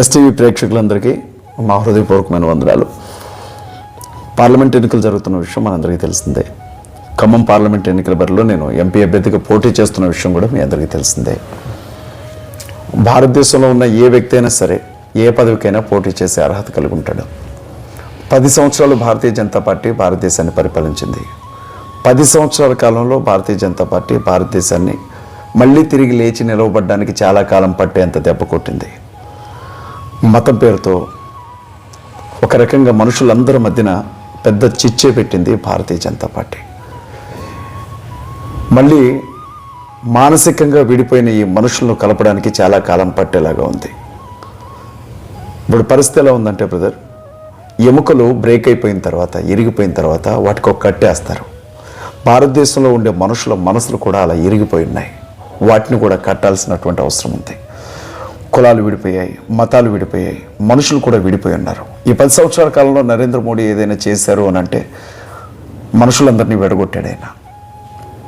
STV ప్రేక్షకులందరికీ మా హృదయపూర్వకమైన వందనాలు. పార్లమెంట్ ఎన్నికలు జరుగుతున్న విషయం మనందరికీ తెలిసిందే. ఖమ్మం పార్లమెంట్ ఎన్నికల బరిలో నేను ఎంపీ అభ్యర్థిగా పోటీ చేస్తున్న విషయం కూడా మీ అందరికీ తెలిసిందే. భారతదేశంలో ఉన్న ఏ వ్యక్తి అయినా సరే ఏ పదవికైనా పోటీ చేసే అర్హత కలిగి ఉంటాడు. పది సంవత్సరాలు భారతీయ జనతా పార్టీ భారతదేశాన్ని పరిపాలించింది. పది సంవత్సరాల కాలంలో భారతీయ జనతా పార్టీ భారతదేశాన్ని మళ్ళీ తిరిగి లేచి నిలవబడ్డానికి చాలా కాలం పట్టేంత దెబ్బ కొట్టింది. మతం పేరుతో ఒక రకంగా మనుషులందరి మధ్యన పెద్ద చిచ్చే పెట్టింది భారతీయ జనతా పార్టీ. మళ్ళీ మానసికంగా విడిపోయిన ఈ మనుషులను కలపడానికి చాలా కాలం పట్టేలాగా ఉంది. ఇప్పుడు పరిస్థితి ఎలా ఉందంటే బ్రదర్ ఎముకలు బ్రేక్ అయిపోయిన తర్వాత ఇరిగిపోయిన తర్వాత వాటికి ఒక కట్టేస్తారు భారతదేశంలో ఉండే మనుషుల మనసులు కూడా అలా ఇరిగిపోయి ఉన్నాయి. వాటిని కూడా కట్టాల్సినటువంటి అవసరం ఉంది. కులాలు విడిపోయాయి మతాలు విడిపోయాయి మనుషులు కూడా విడిపోయి ఉన్నారు. ఈ పది సంవత్సరాల కాలంలో నరేంద్ర మోడీ ఏదైనా చేశారు అని అంటే మనుషులందరినీ విడగొట్టాడు ఆయన.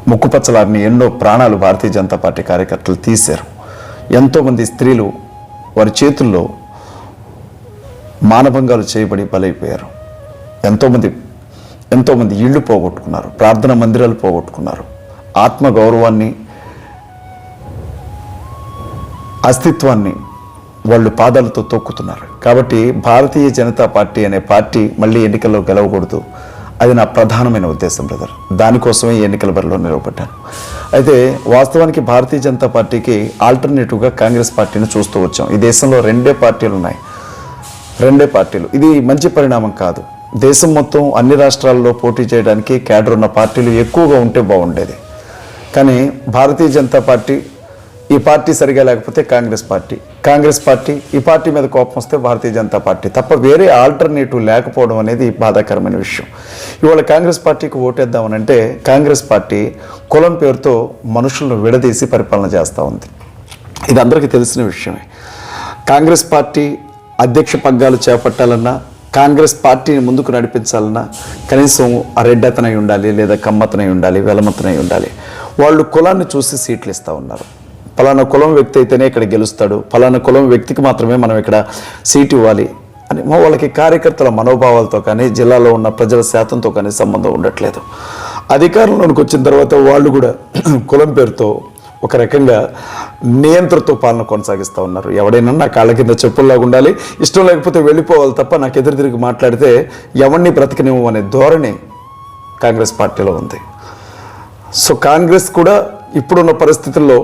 ముక్కుపచ్చలారిని ఎన్నో ప్రాణాలు భారతీయ జనతా పార్టీ కార్యకర్తలు తీశారు. ఎంతోమంది స్త్రీలు వారి చేతుల్లో మానభంగాలు చేయబడి బలైపోయారు. ఎంతోమంది ఎంతోమంది ఇళ్ళు పోగొట్టుకున్నారు ప్రార్థన మందిరాలు పోగొట్టుకున్నారు. ఆత్మ గౌరవాన్ని అస్తిత్వాన్ని వాళ్ళు పాదాలతో తొక్కుతున్నారు. కాబట్టి భారతీయ జనతా పార్టీ అనే పార్టీ మళ్ళీ ఎన్నికల్లో గెలవకూడదు. అది నా ప్రధానమైన ఉద్దేశం బ్రదర్ దానికోసమే ఈ ఎన్నికల బరిలో నిలవబడ్డాను. అయితే వాస్తవానికి భారతీయ జనతా పార్టీకి ఆల్టర్నేటివ్గా కాంగ్రెస్ పార్టీని చూస్తూ వచ్చాం. ఈ దేశంలో రెండే పార్టీలు ఉన్నాయి. రెండే పార్టీలు. ఇది మంచి పరిణామం కాదు. దేశం మొత్తం అన్ని రాష్ట్రాల్లో పోటీ చేయడానికి క్యాడర్ ఉన్న పార్టీలు ఎక్కువగా ఉంటే బాగుండేది. కానీ భారతీయ జనతా పార్టీ ఈ పార్టీ సరిగా లేకపోతే కాంగ్రెస్ పార్టీ. కాంగ్రెస్ పార్టీ ఈ పార్టీ మీద కోపం వస్తే భారతీయ జనతా పార్టీ. తప్ప వేరే ఆల్టర్నేటివ్ లేకపోవడం అనేది బాధాకరమైన విషయం. ఇవాళ కాంగ్రెస్ పార్టీకి ఓటేద్దామనంటే కాంగ్రెస్ పార్టీ కులం పేరుతో మనుషులను విడదీసి పరిపాలన చేస్తూ ఉంది. ఇది అందరికీ తెలిసిన విషయమే. కాంగ్రెస్ పార్టీ అధ్యక్ష పగ్గాలు చేపట్టాలన్నా కాంగ్రెస్ పార్టీని ముందుకు నడిపించాలన్నా కనీసం రెడ్డతనై ఉండాలి లేదా కమ్మతనై ఉండాలి వెలమతనై ఉండాలి. వాళ్ళు కులాన్ని చూసి సీట్లు ఇస్తూ ఉన్నారు. పలానా కులం వ్యక్తి అయితేనే ఇక్కడ గెలుస్తాడు. పలానా కులం వ్యక్తికి మాత్రమే మనం ఇక్కడ సీటు ఇవ్వాలి అని మా వాళ్ళకి కార్యకర్తల మనోభావాలతో కానీ జిల్లాలో ఉన్న ప్రజల శాతంతో కానీ సంబంధం ఉండట్లేదు. అధికారంలోనికి వచ్చిన తర్వాత వాళ్ళు కూడా కులం పేరుతో ఒక రకంగా నియంత్రణతో పాలన కొనసాగిస్తూ ఉన్నారు. ఎవడైనా నా కాళ్ళ కింద చెప్పుల్లాగా ఉండాలి. ఇష్టం లేకపోతే వెళ్ళిపోవాలి తప్ప నాకు ఎదురు తిరిగి మాట్లాడితే ఎవరిని బ్రతకనివ్వు అనే ధోరణి కాంగ్రెస్ పార్టీలో ఉంది. సో కాంగ్రెస్ కూడా ఇప్పుడున్న పరిస్థితుల్లో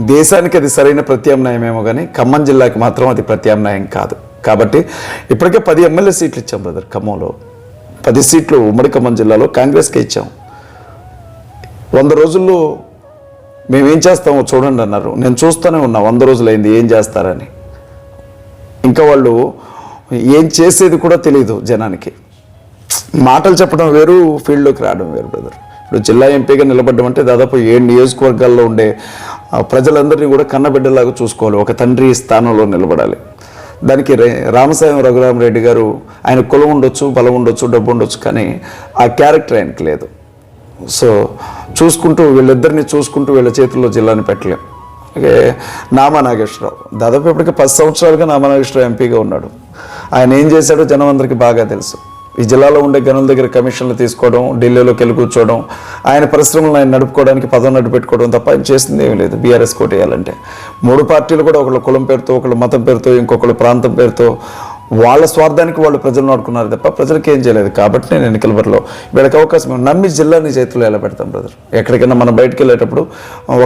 దేశానికి అది సరైన ప్రత్యామ్నాయమేమో కానీ ఖమ్మం జిల్లాకి మాత్రం అది ప్రత్యామ్నాయం కాదు. కాబట్టి ఇప్పటికే పది ఎమ్మెల్యే సీట్లు ఇచ్చాం బ్రదర్ ఖమ్మంలో. పది సీట్లు ఉమ్మడి ఖమ్మం జిల్లాలో కాంగ్రెస్కే ఇచ్చాం. వంద రోజుల్లో మేమేం చేస్తామో చూడండి అన్నారు. నేను చూస్తూనే ఉన్నా వంద రోజులైంది ఏం చేస్తారని. ఇంకా వాళ్ళు ఏం చేసేది కూడా తెలియదు జనానికి. మాటలు చెప్పడం వేరు ఫీల్డ్లోకి రావడం వేరు బ్రదర్. ఇప్పుడు జిల్లా ఎంపీగా నిలబడ్డం అంటే దాదాపు ఏడు నియోజకవర్గాల్లో ఉండే ప్రజలందరినీ కూడా కన్నబిడ్డలాగా చూసుకోవాలి. ఒక తండ్రి స్థానంలో నిలబడాలి. దానికి రే రామసాయం రఘురామరెడ్డి గారు ఆయన కులం ఉండొచ్చు బలం ఉండొచ్చు డబ్బు ఉండొచ్చు కానీ ఆ క్యారెక్టర్ ఆయనకి లేదు. సో చూసుకుంటూ వీళ్ళిద్దరిని చూసుకుంటూ వీళ్ళ చేతుల్లో జిల్లాని పెట్టలేం. అలాగే నామా నాగేశ్వరరావు. దాదాపు ఇప్పటికే పది సంవత్సరాలుగా నామా నాగేశ్వరరావు ఎంపీగా ఉన్నాడు. ఆయన ఏం చేశాడో జనం అందరికీ బాగా తెలుసు. ఈ జిల్లాలో ఉండే గనుల దగ్గర కమిషన్లు తీసుకోవడం ఢిల్లీలోకి వెళ్ళి కూర్చోవడం ఆయన పరిశ్రమలను ఆయన నడుపుకోవడానికి పదం నడ్డు పెట్టుకోవడం తప్ప ఆయన చేసింది ఏమీ లేదు. బీఆర్ఎస్ కోటేయాలంటే మూడు పార్టీలు కూడా ఒకళ్ళు కులం పేరుతో ఒకళ్ళు మతం పేరుతో ఇంకొకళ్ళు ప్రాంతం పేరుతో వాళ్ళ స్వార్థానికి వాళ్ళు ప్రజలు నడుకున్నారు తప్ప ప్రజలకు ఏం చేయలేదు. కాబట్టి నేను ఎన్నికల బరిలో వీళ్ళకి అవకాశం నమ్మి జిల్లాని చేతిలో ఎలా పెడతాం బ్రదర్ ఎక్కడికైనా మనం బయటకు వెళ్ళేటప్పుడు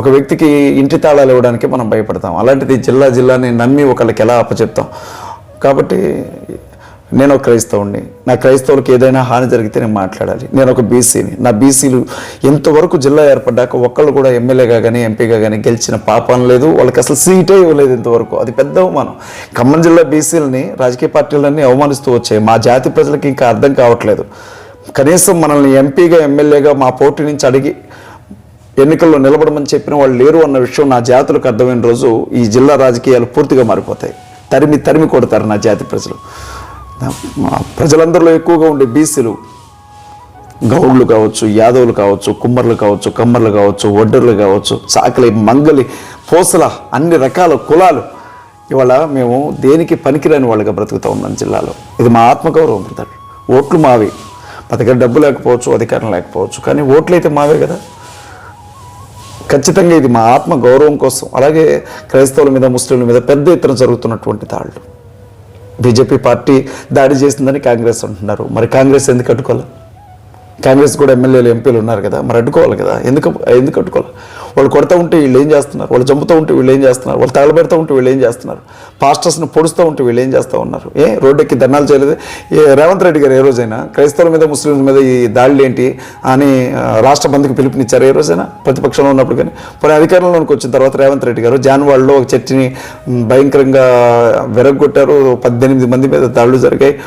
ఒక వ్యక్తికి ఇంటి తాళాలు ఇవ్వడానికి మనం భయపడతాం. అలాంటిది జిల్లా జిల్లాని నమ్మి ఒకళ్ళకి ఎలా అప్పచెప్తాం? కాబట్టి నేను ఒక క్రైస్తవుడిని నా క్రైస్తవులకు ఏదైనా హాని జరిగితే నేను మాట్లాడాలి. నేను ఒక బీసీని. నా బీసీలు ఎంతవరకు జిల్లా ఏర్పడ్డాక ఒక్కళ్ళు కూడా ఎమ్మెల్యేగా కానీ ఎంపీగా కానీ గెలిచిన పాపం లేదు. వాళ్ళకి అసలు సీటే ఇవ్వలేదు ఇంతవరకు. అది పెద్ద అవమానం. ఖమ్మం జిల్లా బీసీలని రాజకీయ పార్టీలన్నీ అవమానిస్తూ వచ్చాయి. మా జాతి ప్రజలకు ఇంకా అర్థం కావట్లేదు. కనీసం మనల్ని ఎంపీగా ఎమ్మెల్యేగా మా పోటీ నుంచి అడిగి ఎన్నికల్లో నిలబడమని చెప్పిన వాళ్ళు లేరు అన్న విషయం నా జాతులకు అర్థమైన రోజు ఈ జిల్లా రాజకీయాలు పూర్తిగా మారిపోతాయి. తరిమి తరిమి కొడతారు నా జాతి ప్రజలు. ప్రజలందరిలో ఎక్కువగా ఉండే బీసీలు గౌడ్లు కావచ్చు యాదవులు కావచ్చు కుమ్మర్లు కావచ్చు కమ్మర్లు కావచ్చు ఒడ్డర్లు కావచ్చు చాకలి మంగలి పోసల అన్ని రకాల కులాలు ఇవాళ మేము దేనికి పనికిరాని వాళ్ళుగా బ్రతుకుతూ ఉన్నాం జిల్లాలో. ఇది మా ఆత్మగౌరవం బ్రదర్. ఓట్లు మావి. మా దగ్గర డబ్బు లేకపోవచ్చు అధికారం లేకపోవచ్చు కానీ ఓట్లు అయితే మావే కదా. ఖచ్చితంగా ఇది మా ఆత్మ గౌరవం కోసం. అలాగే క్రైస్తవుల మీద ముస్లింల మీద పెద్ద ఎత్తున జరుగుతున్నటువంటి దాళ్ళు బీజేపీ పార్టీ దాడి చేసిందని కాంగ్రెస్ అంటున్నారు. మరి కాంగ్రెస్ ఎందుకు అడ్డుకోవాలి? కాంగ్రెస్ కూడా ఎమ్మెల్యేలు ఎంపీలు ఉన్నారు కదా మరి అడ్డుకోవాలి కదా? ఎందుకు ఎందుకు అడ్డుకోవాలి? వాళ్ళు కొడతా ఉంటే వీళ్ళు ఏం చేస్తున్నారు? వాళ్ళు చంపుతూ ఉంటే వీళ్ళు ఏం చేస్తున్నారు? వాళ్ళు తగలబెడతా ఉంటే వీళ్ళు ఏం చేస్తున్నారు? పాస్టర్స్ని పొడుస్తూ ఉంటే వీళ్ళు ఏం చేస్తూ ఉన్నారు? ఏ రోడ్డెక్కి ధర్నాలు చేయలేదు. ఏ రేవంత్ రెడ్డి గారు ఏ రోజైనా క్రైస్తవుల మీద ముస్లింల మీద ఈ దాడులు ఏంటి అని రాష్ట్ర బంధుకు పిలుపునిచ్చారు ఏ రోజైనా? ప్రతిపక్షంలో ఉన్నప్పుడు కానీ? పోనీ అధికారంలోకి వచ్చిన తర్వాత రేవంత్ రెడ్డి గారు జాన్వాడలో ఒక చర్చిని భయంకరంగా విరగొట్టారు పద్దెనిమిది మంది మీద దాడులు జరిగాయి.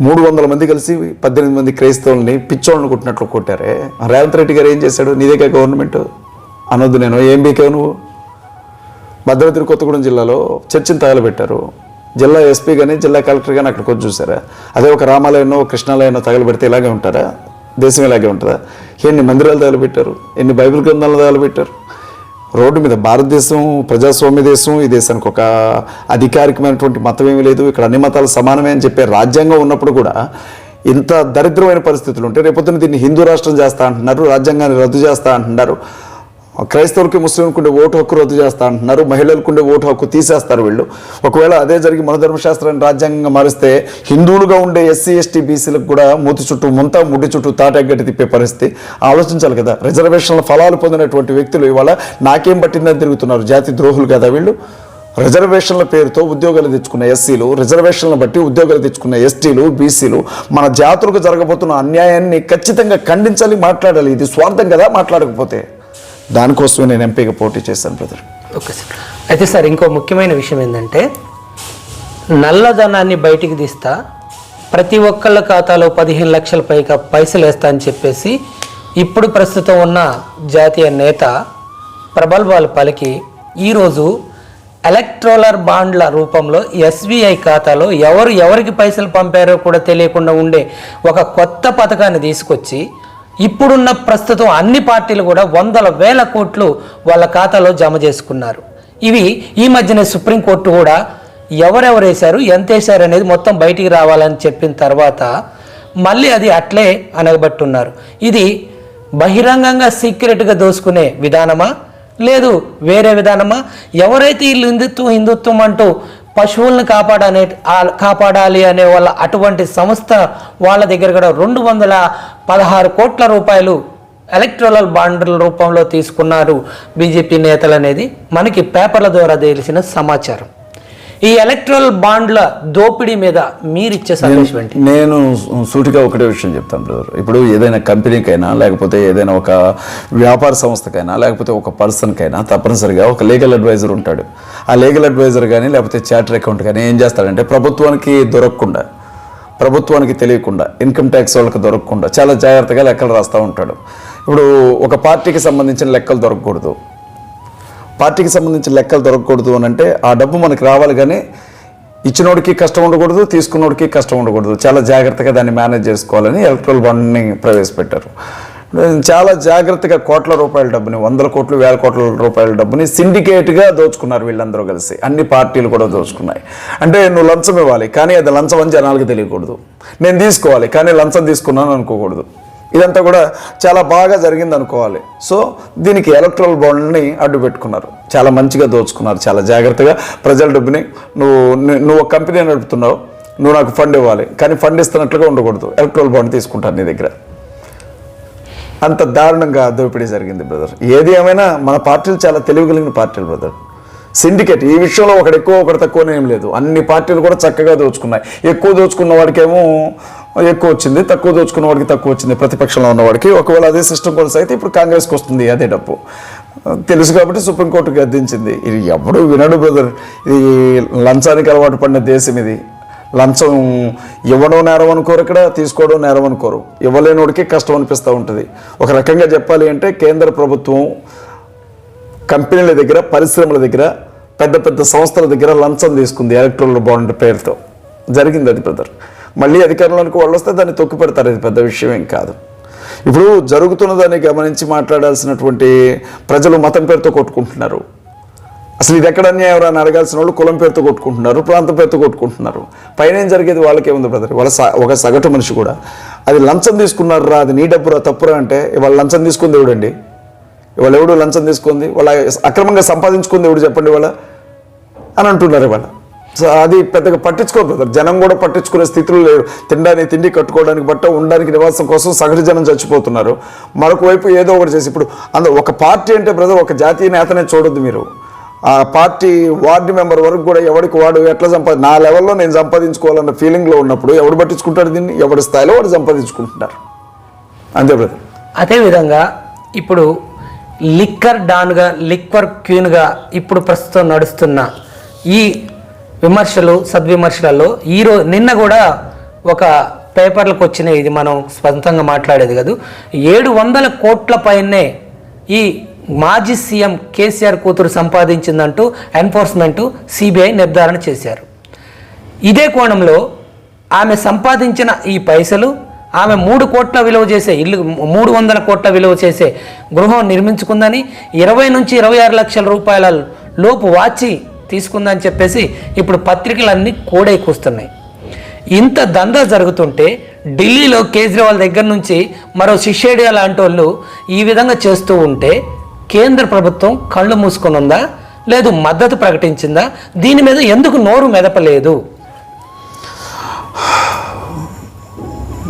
మూడు వందల మంది కలిసి పద్దెనిమిది మంది క్రైస్తవుల్ని పిచ్చోళ్ళని కొట్టినట్లు కొట్టారే. రేవంత్ రెడ్డి గారు ఏం చేశాడు? నీదేగా గవర్నమెంట్? అనొద్దు నేను. ఏం బీకావు నువ్వు? భద్రాద్రి కొత్తగూడెం జిల్లాలో చర్చిని తగలబెట్టారు. జిల్లా ఎస్పీ కానీ జిల్లా కలెక్టర్ కానీ అక్కడికి వచ్చి చూసారా? అదే ఒక రామాలయనో కృష్ణాలయనో తగలబెడితే ఇలాగే ఉంటారా? దేశం ఇలాగే ఉంటుందా? ఎన్ని మందిరాలు తగలబెట్టారు? ఎన్ని బైబిల్ గ్రంథాలు తగలబెట్టారు? రోడ్డు మీద భారతదేశం ప్రజాస్వామ్య దేశం ఈ దేశానికి ఒక అధికారికమైనటువంటి మతం ఏమీ లేదు. ఇక్కడ అన్ని మతాలు సమానమే అని చెప్పే రాజ్యాంగం ఉన్నప్పుడు కూడా ఇంత దరిద్రమైన పరిస్థితులు ఉంటే రేపొద్దున దీన్ని హిందూ రాష్ట్రం చేస్తా అంటున్నారు రాజ్యాంగాన్ని రద్దు చేస్తా అంటున్నారు. క్రైస్తవులకి ముస్లింలకు ఉండే ఓటు హక్కు రద్దు చేస్తా అంటున్నారు మహిళలకు ఉండే ఓటు హక్కు తీసేస్తారు వీళ్ళు. ఒకవేళ అదే జరిగి మన ధర్మశాస్త్రాన్ని రాజ్యాంగంగా మారిస్తే హిందువులుగా ఉండే ఎస్సీ ఎస్టీ బీసీలకు కూడా మూతి చుట్టూ ముంత ముడి చుట్టూ తాటెగ్గటి తిప్పే పరిస్థితి ఆలోచించాలి కదా. రిజర్వేషన్ల ఫలాలు పొందినటువంటి వ్యక్తులు ఇవాళ నాకేం పట్టిందని తిరుగుతున్నారు? జాతి ద్రోహులు కదా వీళ్ళు. రిజర్వేషన్ల పేరుతో ఉద్యోగాలు తెచ్చుకున్న ఎస్సీలు రిజర్వేషన్లను బట్టి ఉద్యోగాలు తెచ్చుకున్న ఎస్టీలు బీసీలు మన జాతులకు జరగబోతున్న అన్యాయాన్ని ఖచ్చితంగా ఖండించాలి మాట్లాడాలి. ఇది స్వార్థం కదా మాట్లాడకపోతే. దానికోసమే నేను ఎంపీగా పోటీ చేశాను బ్రదర్. Okay sir. అయితే సార్ ఇంకో ముఖ్యమైన విషయం ఏంటంటే నల్లధనాన్ని బయటికి తీస్తా ప్రతి ఒక్కళ్ళ ఖాతాలో పదిహేను లక్షల పైగా పైసలు వేస్తా అని చెప్పేసి ఇప్పుడు ప్రస్తుతం ఉన్న జాతీయ నేత ప్రబల్బాలు పలికి ఈరోజు ఎలక్ట్రోలర్ బాండ్ల రూపంలో ఎస్బీఐ ఖాతాలో ఎవరు ఎవరికి పైసలు పంపారో కూడా తెలియకుండా ఉండే ఒక కొత్త పథకాన్ని తీసుకొచ్చి ఇప్పుడున్న ప్రస్తుతం అన్ని పార్టీలు కూడా వందల వేల కోట్లు వాళ్ళ ఖాతాలో జమ చేసుకున్నారు. ఇవి ఈ మధ్యనే సుప్రీంకోర్టు కూడా ఎవరెవరు వేశారు ఎంత వేశారు అనేది మొత్తం బయటికి రావాలని చెప్పిన తర్వాత మళ్ళీ అది అట్లే అనగబట్టున్నారు. ఇది బహిరంగంగా సీక్రెట్గా దోసుకునే విధానమా? లేదు వేరే విధానమా? ఎవరైతే వీళ్ళు హిందుత్వం హిందుత్వం అంటూ పశువులను కాపాడనే కాపాడాలి అనే వాళ్ళ అటువంటి సంస్థ వాళ్ళ దగ్గర కూడా రెండు వందల పదహారు కోట్ల రూపాయలు ఎలక్ట్రల్ బాండ్ల రూపంలో తీసుకున్నారు బీజేపీ నేతలు అనేది మనకి పేపర్ల ద్వారా తెలిసిన సమాచారం. ఈ ఎలక్ట్రల్ బాండ్ల దోపిడీ మీద మీరిచ్చే సందేశం ఏంటి? నేను సూటిగా ఒకటే విషయం చెప్తాను బ్రదర్. ఇప్పుడు ఏదైనా కంపెనీకైనా లేకపోతే ఏదైనా ఒక వ్యాపార సంస్థకైనా లేకపోతే ఒక పర్సన్కైనా తప్పనిసరిగా ఒక లీగల్ అడ్వైజర్ ఉంటాడు. ఆ లీగల్ అడ్వైజర్ కానీ లేకపోతే చార్టర్ అకౌంట్ కానీ ఏం చేస్తాడంటే ప్రభుత్వానికి దొరకకుండా ప్రభుత్వానికి తెలియకుండా ఇన్కమ్ ట్యాక్స్ వాళ్ళకి దొరకకుండా చాలా జాగ్రత్తగా లెక్కలు రాస్తూ ఉంటాడు. ఇప్పుడు ఒక పార్టీకి సంబంధించిన లెక్కలు దొరకకూడదు. పార్టీకి సంబంధించిన లెక్కలు దొరకకూడదు అని అంటే ఆ డబ్బు మనకు రావాలి కానీ ఇచ్చినోడికి కష్టం ఉండకూడదు తీసుకున్నోడికి కష్టం ఉండకూడదు. చాలా జాగ్రత్తగా దాన్ని మేనేజ్ చేసుకోవాలని ఎలక్ట్రల్ బాండ్ని ప్రవేశపెట్టారు. చాలా జాగ్రత్తగా కోట్ల రూపాయల డబ్బుని వందల కోట్లు వేల కోట్ల రూపాయల డబ్బుని సిండికేట్గా దోచుకున్నారు వీళ్ళందరూ కలిసి. అన్ని పార్టీలు కూడా దోచుకున్నాయి. అంటే నువ్వు లంచం ఇవ్వాలి కానీ అది లంచం అని జనాలకు తెలియకూడదు. నేను తీసుకోవాలి కానీ లంచం తీసుకున్నాను అనుకోకూడదు. ఇదంతా కూడా చాలా బాగా జరిగింది అనుకోవాలి. సో దీనికి ఎలక్ట్రల్ బాండ్ని అడ్డు పెట్టుకున్నారు. చాలా మంచిగా దోచుకున్నారు. చాలా జాగ్రత్తగా ప్రజల డబ్బుని నువ్వు నువ్వు ఒక కంపెనీ నడుపుతున్నావు. నువ్వు నాకు ఫండ్ ఇవ్వాలి. కానీ ఫండ్ ఇస్తున్నట్లుగా ఉండకూడదు. ఎలక్ట్రల్ బాండ్ తీసుకుంటాను నీ దగ్గర. అంత దారుణంగా దోపిడీ జరిగింది బ్రదర్ ఏది ఏమైనా మన పార్టీలు చాలా తెలివి కలిగిన పార్టీలు బ్రదర్ సిండికేట్ ఈ విషయంలో ఒకటి ఎక్కువ ఒకటి తక్కువనే ఏం లేదు. అన్ని పార్టీలు కూడా చక్కగా దోచుకున్నాయి. ఎక్కువ దోచుకున్న వాడికేమో ఎక్కువ వచ్చింది తక్కువ దోచుకున్న వాడికి తక్కువ వచ్చింది ప్రతిపక్షంలో ఉన్నవాడికి ఒకవేళ అదే సిస్టమ్ కొనసాగితే ఇప్పుడు కాంగ్రెస్కి వస్తుంది అదే డబ్బు. తెలుసు కాబట్టి సుప్రీంకోర్టు గద్దించింది. ఇది ఎవడు వినడు బ్రదర్ ఇది లంచానికి అలవాటు పడిన దేశం ఇది. లంచం ఇవ్వడం నేరం అనుకోరు ఇక్కడ తీసుకోవడం నేరం అనుకోరు. ఇవ్వలేనోడికి కష్టం అనిపిస్తూ ఉంటుంది. ఒక రకంగా చెప్పాలి అంటే కేంద్ర ప్రభుత్వం కంపెనీల దగ్గర పరిశ్రమల దగ్గర పెద్ద పెద్ద సంస్థల దగ్గర లంచం తీసుకుంది ఎలక్ట్రల్ బాండ్ పేరుతో. జరిగింది అది బ్రదర్ మళ్ళీ అధికారంలోనికి వాళ్ళు వస్తే దాన్ని తొక్కి పెడతారు. ఇది పెద్ద విషయం ఏం కాదు. ఇప్పుడు జరుగుతున్న దాన్ని గమనించి మాట్లాడాల్సినటువంటి ప్రజలు మతం పేరుతో కొట్టుకుంటున్నారు. అసలు ఇది ఎక్కడ అన్యాయం అని అడగాల్సిన వాళ్ళు కులం పేరుతో కొట్టుకుంటున్నారు ప్రాంతం పేరుతో కొట్టుకుంటున్నారు. పైన ఏం జరిగేది? వాళ్ళకే ఉంది బ్రదర్ వాళ్ళ స- ఒక సగటు మనిషి కూడా. అది లంచం తీసుకున్నారు? రా అది నీ డబ్బురా? తప్పురా అంటే ఇవాళ లంచం తీసుకుంది ఎవడండి ఇవాళ ఎవడు లంచం తీసుకుంది? వాళ్ళ అక్రమంగా సంపాదించుకుంది ఎవడు చెప్పండి వాళ్ళ అని అంటున్నారు ఇవాళ. అది పెద్దగా పట్టించుకోరు బ్రదర్ జనం కూడా పట్టించుకునే స్థితిలో లేరు. తినడానికి తిండి కట్టుకోవడానికి బట్ట ఉండడానికి నివాసం కోసం సగటు జనం చచ్చిపోతున్నారు. మరొక వైపు ఏదో ఒకటి చేసి ఇప్పుడు అందు ఒక పార్టీ అంటే బ్రదర్ ఒక జాతీయ నేతనే చూడొద్దు మీరు. ఆ పార్టీ వార్డు మెంబర్ వరకు కూడా ఎవరికి వాడు ఎట్లా సంపాది నా లెవెల్లో నేను సంపాదించుకోవాలన్న ఫీలింగ్లో ఉన్నప్పుడు ఎవడు పట్టించుకుంటాడు దీన్ని? ఎవరి స్థాయిలో వాడు సంపాదించుకుంటున్నారు. అంతే బ్రదర్ అదేవిధంగా ఇప్పుడు లిక్కర్ డాన్గా లిక్వర్ క్వీన్గా ఇప్పుడు ప్రస్తుతం నడుస్తున్న ఈ విమర్శలు సద్విమర్శలలో ఈరోజు నిన్న కూడా ఒక పేపర్లకు వచ్చిన ఇది మనం స్వంతంగా మాట్లాడేది కాదు. ఏడు వందల కోట్ల పైనే ఈ మాజీ సీఎం కేసీఆర్ కూతురు సంపాదించిందంటూ ఎన్ఫోర్స్మెంట్ సిబిఐ నిర్ధారణ చేశారు. ఇదే కోణంలో ఆమె సంపాదించిన ఈ పైసలు ఆమె మూడు కోట్ల విలువ చేసే ఇల్లు మూడు వందల కోట్ల విలువ చేసే గృహం నిర్మించుకుందని ఇరవై నుంచి ఇరవై ఆరు లక్షల రూపాయల లోపు వాచి తీసుకుందని చెప్పేసి ఇప్పుడు పత్రికలన్నీ కోడై కూస్తున్నాయి. ఇంత దందా జరుగుతుంటే ఢిల్లీలో కేజ్రీవాల్ దగ్గర నుంచి మరో శిష్యుడియా లాంటి వాళ్ళు ఈ విధంగా చేస్తూ ఉంటే కేంద్ర ప్రభుత్వం కళ్ళు మూసుకొని ఉందా లేదు మద్దతు ప్రకటించిందా? దీని మీద ఎందుకు నోరు మెదపలేదు?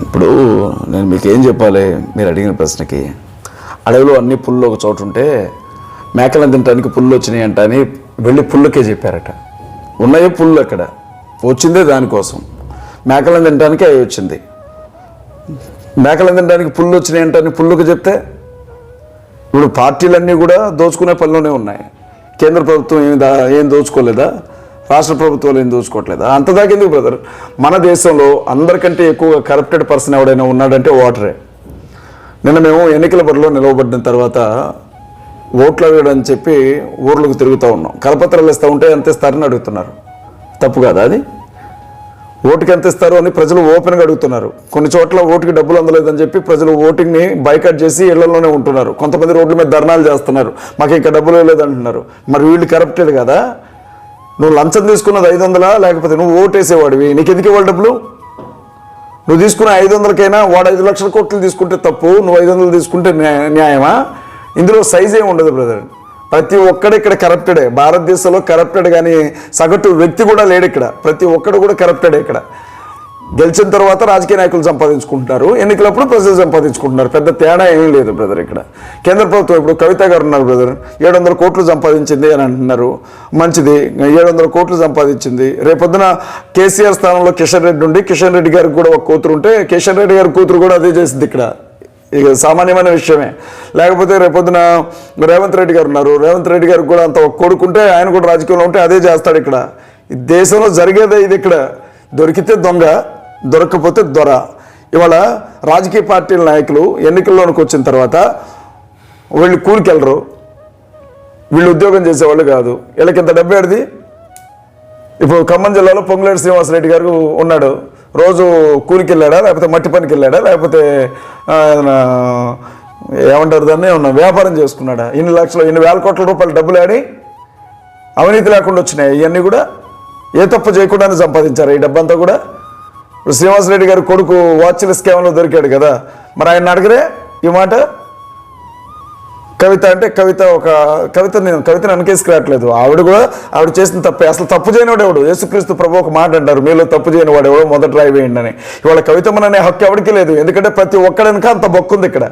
ఇప్పుడు నేను మీకు ఏం చెప్పాలి? మీరు అడిగిన ప్రశ్నకి. అడవిలో అన్ని పుల్లు ఒక చోటు ఉంటే మేకలను తినడానికి పుల్లు వచ్చినాయి అంట అని వెళ్ళి పుల్లకే చెప్పారట. ఉన్నాయో పుల్లు అక్కడ. వచ్చిందే దానికోసం. మేకలను తినడానికి అవి వచ్చింది. మేకలను తినడానికి పుల్లు వచ్చినాయి అంటే అని పుల్లుకు చెప్తే ఇప్పుడు పార్టీలన్నీ కూడా దోచుకునే పనిలోనే ఉన్నాయి. కేంద్ర ప్రభుత్వం ఏం దా ఏం దోచుకోలేదా? రాష్ట్ర ప్రభుత్వాలు ఏం దోచుకోవట్లేదా? అంత దాకెందుకు బ్రదర్? మన దేశంలో అందరికంటే ఎక్కువగా కరప్టెడ్ పర్సన్ ఎవడైనా ఉన్నాడంటే ఓటరే. నిన్న మేము ఎన్నికల బరిలో నిలవబడిన తర్వాత ఓట్లు అడగడని చెప్పి ఊర్లకు తిరుగుతూ ఉన్నాం. కలపత్రాలు ఇస్తూ ఉంటే ఎంత ఇస్తారని అడుగుతున్నారు. తప్పు కాదా అది? ఓటుకి ఎంత ఇస్తారు అని ప్రజలు ఓపెన్గా అడుగుతున్నారు. కొన్ని చోట్ల ఓటుకి డబ్బులు అందలేదని చెప్పి ప్రజలు ఓటింగ్ని బైకట్ చేసి ఇళ్ళలోనే ఉంటున్నారు. కొంతమంది రోడ్ల మీద ధర్నాలు చేస్తున్నారు. మాకు ఇంకా డబ్బులు లేదంటున్నారు. మరి వీళ్ళు కరప్టెడ్ కదా? నువ్వు లంచం తీసుకున్నది ఐదు వందలా లేకపోతే నువ్వు ఓటేసేవాడివి? నీకు ఎందుకు ఇవ్వాలి డబ్బులు? నువ్వు తీసుకున్న ఐదు వందలకైనా వాడు ఐదు లక్షల కోట్లు తీసుకుంటే తప్పు. నువ్వు ఐదు వందలు తీసుకుంటే న్యాయ- న్యాయమా? ఇందులో సైజ్ ఏమి ఉండదు బ్రదర్ ప్రతి ఒక్కడు ఇక్కడ కరప్టెడే భారతదేశంలో కరప్టెడ్ కానీ సగటు వ్యక్తి కూడా లేడు ఇక్కడ. ప్రతి ఒక్కడు కూడా కరప్టెడే ఇక్కడ. గెలిచిన తర్వాత రాజకీయ నాయకులు సంపాదించుకుంటున్నారు. ఎన్నికలప్పుడు ప్రజలు సంపాదించుకుంటున్నారు. పెద్ద తేడా ఏమీ లేదు బ్రదర్ ఇక్కడ. కేంద్ర ప్రభుత్వం ఇప్పుడు కవిత గారు ఉన్నారు బ్రదర్ ఏడు వందల కోట్లు సంపాదించింది అని అంటున్నారు. మంచిది. ఏడు వందల కోట్లు సంపాదించింది. రేపొద్దున కేసీఆర్ స్థానంలో కిషన్ రెడ్డి ఉండి కిషన్ రెడ్డి గారికి కూడా ఒక కూతురు ఉంటే కిషన్ రెడ్డి గారి కూతురు కూడా అదే చేసింది ఇక్కడ. ఇక సామాన్యమైన విషయమే. లేకపోతే రేపొద్దున రేవంత్ రెడ్డి గారు ఉన్నారు. రేవంత్ రెడ్డి గారికి కూడా అంత కొడుకుంటే ఆయన కూడా రాజకీయంలో ఉంటే అదే చేస్తాడు ఇక్కడ. ఈ దేశంలో జరిగేదే ఇది ఇక్కడ. దొరికితే దొంగ దొరకకపోతే దొర. ఇవాళ రాజకీయ పార్టీల నాయకులు ఎన్నికల్లోనికి వచ్చిన తర్వాత వీళ్ళు కూలికెళ్ళరు. వీళ్ళు ఉద్యోగం చేసేవాళ్ళు కాదు. వీళ్ళకి ఇంత డబ్బు ఏడిది ఇప్పుడు ఖమ్మం జిల్లాలో పొంగులేటి శ్రీనివాసరెడ్డి గారు ఉన్నాడు. రోజు కూలికి వెళ్ళాడా లేకపోతే మట్టి పనికి వెళ్ళాడా లేకపోతే ఏదైనా ఏమంటారు దాన్ని? ఏమన్నా వ్యాపారం చేసుకున్నాడా? ఇన్ని లక్షలు ఇన్ని వేల కోట్ల రూపాయలు డబ్బులు ఆడి అవినీతి లేకుండా వచ్చినాయి. ఇవన్నీ కూడా ఏ తప్పు చేయకుండానే సంపాదించారు. ఈ డబ్బంతా కూడా ఇప్పుడు శ్రీనివాసరెడ్డి గారి కొడుకు వాచ్ల స్కామ్లో దొరికాడు కదా. మరి ఆయన అడగరే ఈ మాట కవిత అంటే కవిత ఒక కవిత నేను కవితను అనకేసుకు రావట్లేదు ఆవిడ కూడా ఆవిడ చేసిన తప్పే. అసలు తప్పు చేయనివాడు ఎవడు? యేసుక్రీస్తు ప్రభు ఒక మాట అంటారు. మీలో తప్పు చేయని వాడు ఎవడో మొదట రాయి వేయండి అని ఇవాళ కవితమని అనే హక్కు ఎవరికి లేదు. ఎందుకంటే ప్రతి ఒక్కడనక అంత బొక్కుంది ఇక్కడ.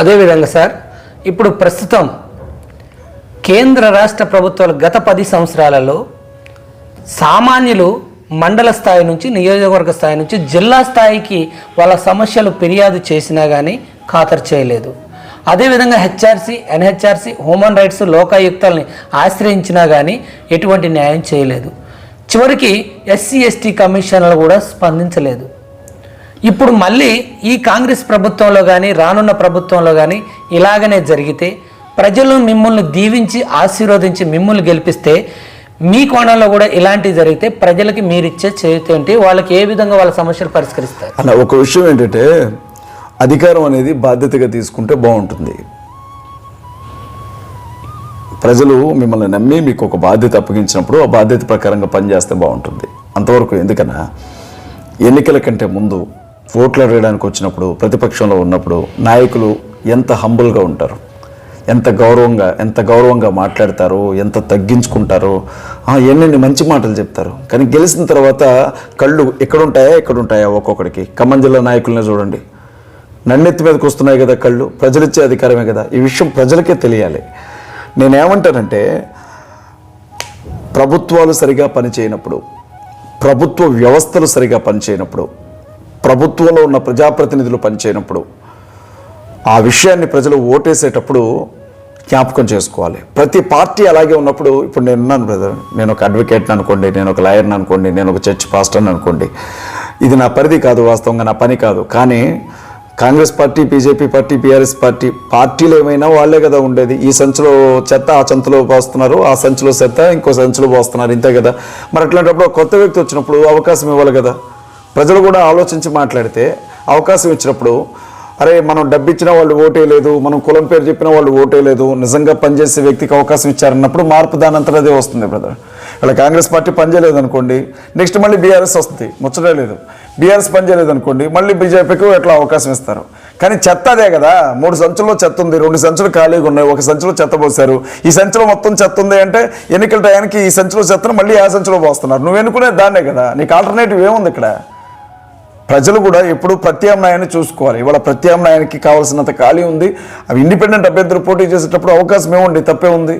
అదేవిధంగా సార్ ఇప్పుడు ప్రస్తుతం కేంద్ర రాష్ట్ర ప్రభుత్వాలు గత పది సంవత్సరాలలో సామాన్యులు మండల స్థాయి నుంచి నియోజకవర్గ స్థాయి నుంచి జిల్లా స్థాయికి వాళ్ళ సమస్యలు ఫిర్యాదు చేసినా కానీ ఖాతరు చేయలేదు. అదేవిధంగా హెచ్ఆర్సీ ఎన్హెచ్ఆర్సీ హ్యూమన్ రైట్స్ లోకాయుక్తల్ని ఆశ్రయించినా కానీ ఎటువంటి న్యాయం చేయలేదు. చివరికి ఎస్సీ ఎస్టీ కమిషన్లు కూడా స్పందించలేదు. ఇప్పుడు మళ్ళీ ఈ కాంగ్రెస్ ప్రభుత్వంలో కానీ రానున్న ప్రభుత్వంలో కానీ ఇలాగనే జరిగితే ప్రజలు మిమ్మల్ని దీవించి ఆశీర్వదించి మిమ్మల్ని గెలిపిస్తే మీ కోణంలో కూడా ఇలాంటివి జరిగితే ప్రజలకి మీరిచ్చే చేతి ఏంటి? వాళ్ళకి ఏ విధంగా వాళ్ళ సమస్యలు పరిష్కరిస్తారు? అన్న ఒక విషయం ఏంటంటే అధికారం అనేది బాధ్యతగా తీసుకుంటే బాగుంటుంది. ప్రజలు మిమ్మల్ని నమ్మి మీకు ఒక బాధ్యత అప్పగించినప్పుడు ఆ బాధ్యత ప్రకారంగా పనిచేస్తే బాగుంటుంది. అంతవరకు ఎందుకన్నా ఎన్నికల కంటే ముందు ఓట్లు అడగడానికి వచ్చినప్పుడు ప్రతిపక్షంలో ఉన్నప్పుడు నాయకులు ఎంత హంబుల్గా ఉంటారు? ఎంత గౌరవంగా ఎంత గౌరవంగా మాట్లాడతారో ఎంత తగ్గించుకుంటారో ఎన్నెన్ని మంచి మాటలు చెప్తారు. కానీ గెలిచిన తర్వాత కళ్ళు ఎక్కడుంటాయా ఎక్కడుంటాయా ఒక్కొక్కడికి. ఖమ్మం జిల్లా నాయకులనే చూడండి. నన్నెత్తి మీదకి వస్తున్నాయి కదా కళ్ళు ప్రజలిచ్చే అధికారమే కదా. ఈ విషయం ప్రజలకే తెలియాలి. నేనేమంటానంటే ప్రభుత్వాలు సరిగా పనిచేయనప్పుడు ప్రభుత్వ వ్యవస్థలు సరిగా పనిచేయనప్పుడు ప్రభుత్వంలో ఉన్న ప్రజాప్రతినిధులు పనిచేయనప్పుడు ఆ విషయాన్ని ప్రజలు ఓటేసేటప్పుడు జ్ఞాపకం చేసుకోవాలి. ప్రతి పార్టీ అలాగే ఉన్నప్పుడు ఇప్పుడు నేను ఉన్నాను బ్రదర్ నేను ఒక అడ్వకేట్ని అనుకోండి నేను ఒక లాయర్ని అనుకోండి నేను ఒక చర్చ్ పాస్టర్ని అనుకోండి. ఇది నా పరిధి కాదు వాస్తవంగా నా పని కాదు. కానీ Congress party BJP party BRS party పార్టీలు ఏమైనా వాళ్ళే కదా ఉండేది. ఈ సంచిలో చెత్త ఆ సంచిలో పోస్తున్నారు ఆ సంచిలో చెత్త ఇంకో సంచిలో పోస్తున్నారు ఇంతే కదా. మరి అట్లాంటప్పుడు కొత్త వ్యక్తి వచ్చినప్పుడు అవకాశం ఇవ్వాలి కదా. ప్రజలు కూడా ఆలోచించి మాట్లాడితే అవకాశం ఇచ్చినప్పుడు అరే మనం డబ్బు ఇచ్చిన వాళ్ళు ఓటేయలేదు మనం కులం పేరు చెప్పిన వాళ్ళు ఓటే లేదు నిజంగా పనిచేసే వ్యక్తికి అవకాశం ఇచ్చారన్నప్పుడు మార్పు దాని అదే వస్తుంది బ్రదర్ ఇలా కాంగ్రెస్ పార్టీ పనిచేయలేదు అనుకోండి నెక్స్ట్ మళ్ళీ బీఆర్ఎస్ వస్తుంది ముచ్చటే లేదు. బీఆర్ఎస్ పనిచేయలేదు అనుకోండి మళ్ళీ బీజేపీకి ఎట్లా అవకాశం ఇస్తారు? కానీ చెత్త అదే కదా మూడు సంచుల్లో చెత్త ఉంది రెండు సంచులు ఖాళీగా ఉన్నాయి ఒక సంచిలో చెత్త పోసారు ఈ సంచులో మొత్తం చెత్త ఉంది అంటే ఎన్నికల టయానికి ఈ సంచులో చెత్తను మళ్ళీ ఆ సంచులో పోస్తున్నారు. నువ్వు ఎన్నుకునే దాన్నే కదా నీకు ఆల్టర్నేటివ్ ఏముంది ఇక్కడ? ప్రజలు కూడా ఎప్పుడు ప్రత్యామ్నాయాన్ని చూసుకోవాలి. ఇవాళ ప్రత్యామ్నాయానికి కావాల్సినంత ఖాళీ ఉంది. అవి ఇండిపెండెంట్ అభ్యర్థులు పోటీ చేసేటప్పుడు అవకాశం ఏముంది? తప్పే ఉంది.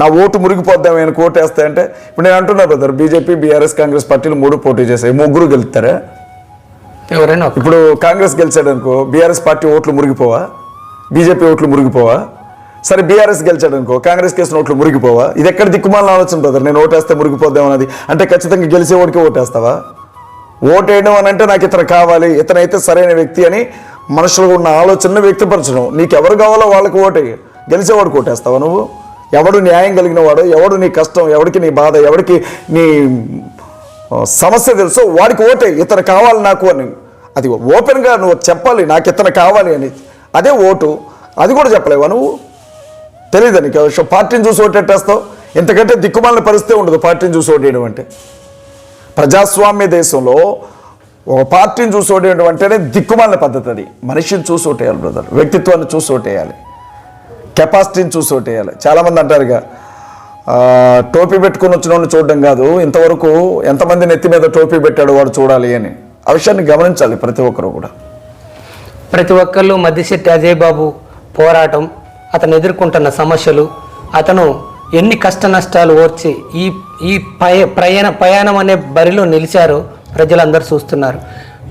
నా ఓటు మురిగిపోద్దాం ఆయన ఓటు వేస్తాయంటే ఇప్పుడు నేను అంటున్నా బ్రదర్ బీజేపీ బీఆర్ఎస్ కాంగ్రెస్ పార్టీలు మూడు పోటీ చేశాయి ముగ్గురు గెలుస్తారా? ఎవరైనా ఇప్పుడు కాంగ్రెస్ గెలిచాడు అనుకో బీఆర్ఎస్ పార్టీ ఓట్లు మురిగిపోవా? బీజేపీ ఓట్లు మురిగిపోవా? సరే బీఆర్ఎస్ గెలిచాడు అనుకో కాంగ్రెస్ కేసిన ఓట్లు మురిగిపోవా? ఇది ఎక్కడ దిక్కుమాలని ఆలోచన బ్రదర్? నేను ఓటేస్తే మురిగిపోద్దాం అన్నది అంటే ఖచ్చితంగా గెలిచే ఓడికి ఓటేస్తావా? ఓటేయడం అని అంటే నాకు ఇతను కావాలి ఇతనైతే సరైన వ్యక్తి అని మనుషులకు ఉన్న ఆలోచనను వ్యక్తపరచడం. నీకు ఎవరు కావాలో వాళ్ళకి ఓటే గెలిచేవాడు ఓటేస్తావా నువ్వు? ఎవడు న్యాయం కలిగిన వాడు ఎవడు నీ కష్టం ఎవడికి నీ బాధ ఎవడికి నీ సమస్య తెలుసో వాడికి ఓటే ఇతను కావాలి నాకు అని. అది ఓపెన్గా నువ్వు చెప్పాలి నాకు ఇతను కావాలి అని. అదే ఓటు. అది కూడా చెప్పలేవా నువ్వు? తెలియదు నీకు? పార్టీని చూసి ఓటేటేస్తావు ఇంతకంటే దిక్కుమాలిన పరిస్థితి ఉండదు పార్టీని చూసి ఓటేయడం అంటే. ప్రజాస్వామ్య దేశంలో ఒక పార్టీని చూసి ఓటేయడం అంటేనే దిక్కుమాలిన పద్ధతి అది. మనిషిని చూసోటేయాలి బ్రదర్ వ్యక్తిత్వాన్ని చూసోటేయాలి. కెపాసిటీని చూసోటేయాలి. చాలామంది అంటారుగా టోపీ పెట్టుకుని వచ్చిన వాడిని చూడడం కాదు. ఇంతవరకు ఎంతమంది నెత్తి మీద టోపీ పెట్టాడు వాడు చూడాలి అని. ఆ విషయాన్ని గమనించాలి ప్రతి ఒక్కరు కూడా. ప్రతి ఒక్కళ్ళు మధ్యశెట్టి అజయ్ బాబు పోరాటం అతను ఎదుర్కొంటున్న సమస్యలు అతను ఎన్ని కష్ట నష్టాలు ఓర్చి ఈ ఈ పయ ప్రయాణ ప్రయాణం అనే బరిలో నిలిచారో ప్రజలందరూ చూస్తున్నారు.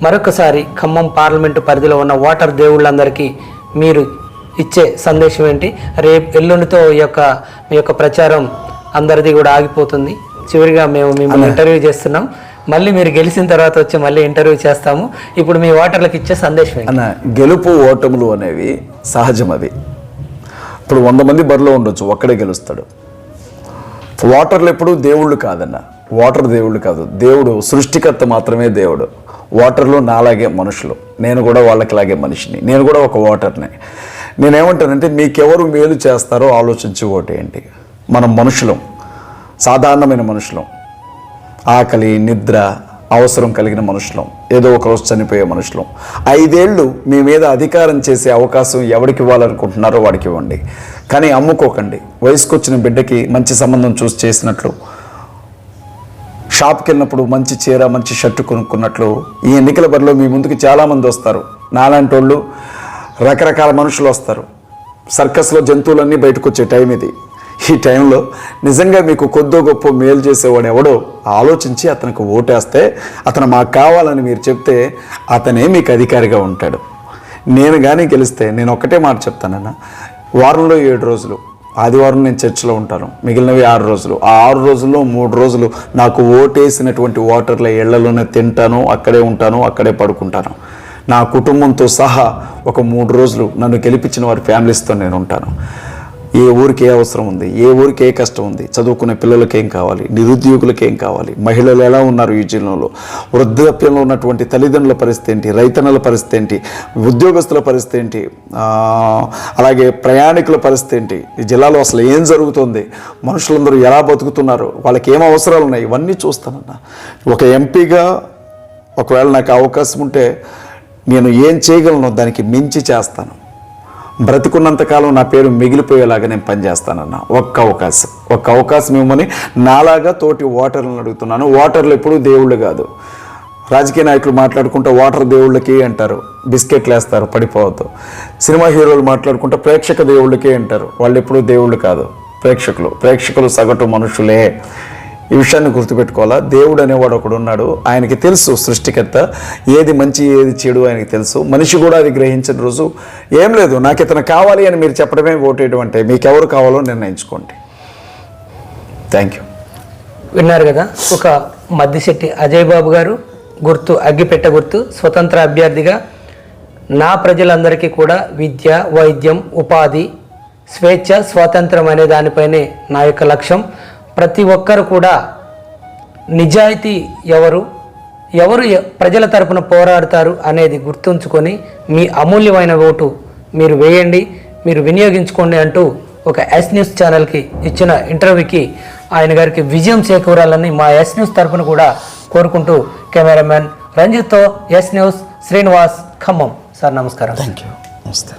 మరొకసారి ఖమ్మం పార్లమెంటు పరిధిలో ఉన్న ఓటర్ దేవుళ్ళందరికీ మీరు ఇచ్చే సందేశం ఏంటి? రేపు ఎల్లుండితో ఈ యొక్క మీ యొక్క ప్రచారం అందరిది కూడా ఆగిపోతుంది. చివరిగా మేము మిమ్మల్ని ఇంటర్వ్యూ చేస్తున్నాం. మళ్ళీ మీరు గెలిచిన తర్వాత వచ్చి మళ్ళీ ఇంటర్వ్యూ చేస్తాము. ఇప్పుడు మీ ఓటర్లకు ఇచ్చే సందేశం ఏంటి? అన్న గెలుపు ఓటములు అనేవి సహజం అవి ఇప్పుడు వంద మంది బరిలో ఉండొచ్చు ఒక్కడే గెలుస్తాడు. వాటర్లు ఎప్పుడు దేవుళ్ళు కాదన్న. వాటర్ దేవుళ్ళు కాదు. దేవుడు సృష్టికర్త మాత్రమే దేవుడు. వాటర్లో నాలాగే మనుషులు. నేను కూడా వాళ్ళకిలాగే మనిషిని. నేను కూడా ఒక వాటర్ని. నేనేమంటానంటే మీకెవరు మేలు చేస్తారో ఆలోచించి ఓటేయండి మనం మనుషులం. సాధారణమైన మనుషులం. ఆకలి నిద్ర అవసరం కలిగిన మనుషులం. ఏదో ఒక రోజు చనిపోయే మనుషులు. ఐదేళ్ళు మీ మీద అధికారం చేసే అవకాశం ఎవరికి ఇవ్వాలనుకుంటున్నారో వాడికి ఇవ్వండి. కానీ అమ్ముకోకండి. వయసుకొచ్చిన బిడ్డకి మంచి సంబంధం చూసి చేసినట్లు షాప్కి వెళ్ళినప్పుడు మంచి చీర మంచి షర్టు కొనుక్కున్నట్లు ఈ ఎన్నికల బరిలో మీ ముందుకు చాలామంది వస్తారు. నాలాంటి వాళ్ళు రకరకాల మనుషులు వస్తారు. సర్కస్లో జంతువులన్నీ బయటకు వచ్చే టైం ఇది. ఈ టైంలో నిజంగా మీకు కొద్దో గొప్ప మేలు చేసేవాడు ఎవడో ఆలోచించి అతనికి ఓటేస్తే అతను మాకు కావాలని మీరు చెప్తే అతనే మీకు అధికారిగా ఉంటాడు. నేను కానీ గెలిస్తే నేను ఒక్కటే మాట చెప్తానన్న. వారంలో ఏడు రోజులు. ఆదివారం నేను చర్చిలో ఉంటాను. మిగిలినవి ఆరు రోజులు. ఆ ఆరు రోజుల్లో మూడు రోజులు నాకు ఓటేసినటువంటి ఓటర్ల ఇళ్ళలోనే తింటాను అక్కడే ఉంటాను అక్కడే పడుకుంటాను. నా కుటుంబంతో సహా ఒక మూడు రోజులు నన్ను గెలిపించిన వారి ఫ్యామిలీస్తో నేను ఉంటాను. ఏ ఊరికి ఏ అవసరం ఉంది? ఏ ఊరికి ఏ కష్టం ఉంది? చదువుకునే పిల్లలకి ఏం కావాలి? నిరుద్యోగులకి ఏం కావాలి? మహిళలు ఎలా ఉన్నారు ఈ జిల్లాలో వృద్ధాప్యంలో ఉన్నటువంటి తల్లిదండ్రుల పరిస్థితి ఏంటి? రైతన్నల పరిస్థితి ఏంటి? ఉద్యోగస్తుల పరిస్థితి ఏంటి? అలాగే ప్రయాణికుల పరిస్థితి ఏంటి? ఈ జిల్లాలో అసలు ఏం జరుగుతుంది? మనుషులందరూ ఎలా బతుకుతున్నారు? వాళ్ళకి ఏం అవసరాలు ఉన్నాయి? ఇవన్నీ చూస్తానన్న ఒక ఎంపీగా ఒకవేళ నాకు అవకాశం ఉంటే నేను ఏం చేయగలను? దానికి మించి చేస్తాను. బ్రతికున్నంతకాలం నా పేరు మిగిలిపోయేలాగా నేను పనిచేస్తానన్న ఒక్క అవకాశం. ఒక్క అవకాశం ఇవ్వమని నాలాగా తోటి ఓటర్లను అడుగుతున్నాను. ఓటర్లు ఎప్పుడూ దేవుళ్ళు కాదు. రాజకీయ నాయకులు మాట్లాడుకుంటే వాటర్ దేవుళ్ళకి అంటారు. బిస్కెట్లు వేస్తారు పడిపోవద్దు. సినిమా హీరోలు మాట్లాడుకుంటే ప్రేక్షక దేవుళ్ళకి అంటారు. వాళ్ళు ఎప్పుడూ దేవుళ్ళు కాదు. ప్రేక్షకులు. ప్రేక్షకులు సగటు మనుషులే. ఈ విషయాన్ని గుర్తుపెట్టుకోవాలా? దేవుడు అనేవాడు ఒకడు ఉన్నాడు. ఆయనకి తెలుసు సృష్టికర్త. ఏది మంచి ఏది చెడు ఆయనకి తెలుసు. మనిషి కూడా అది గ్రహించిన రోజు ఏం లేదు. నాకు ఇతను కావాలి అని మీరు చెప్పడమే ఓటేయడం అంటే మీకు ఎవరు కావాలో నిర్ణయించుకోండి. థ్యాంక్ యూ విన్నారు కదా ఒక మద్దిశెట్టి అజయ్ బాబు గారు గుర్తు అగ్గిపెట్ట గుర్తు స్వతంత్ర అభ్యర్థిగా నా ప్రజలందరికీ కూడా విద్య వైద్యం ఉపాధి స్వేచ్ఛ స్వాతంత్రం అనే దానిపైనే నా యొక్క లక్ష్యం. ప్రతి ఒక్కరు కూడా నిజాయితీ ఎవరు ఎవరు ప్రజల తరపున పోరాడతారు అనేది గుర్తుంచుకొని మీ అమూల్యమైన ఓటు మీరు వేయండి మీరు వినియోగించుకోండి అంటూ ఒక ఎస్ న్యూస్ ఛానల్కి ఇచ్చిన ఇంటర్వ్యూకి ఆయన గారికి విజయం చేకూరాలని మా ఎస్ న్యూస్ తరపున కూడా కోరుకుంటూ cameraman రంజిత్తో S news Srinivas Khammam. Sir నమస్కారం. థ్యాంక్ యూ నమస్తే.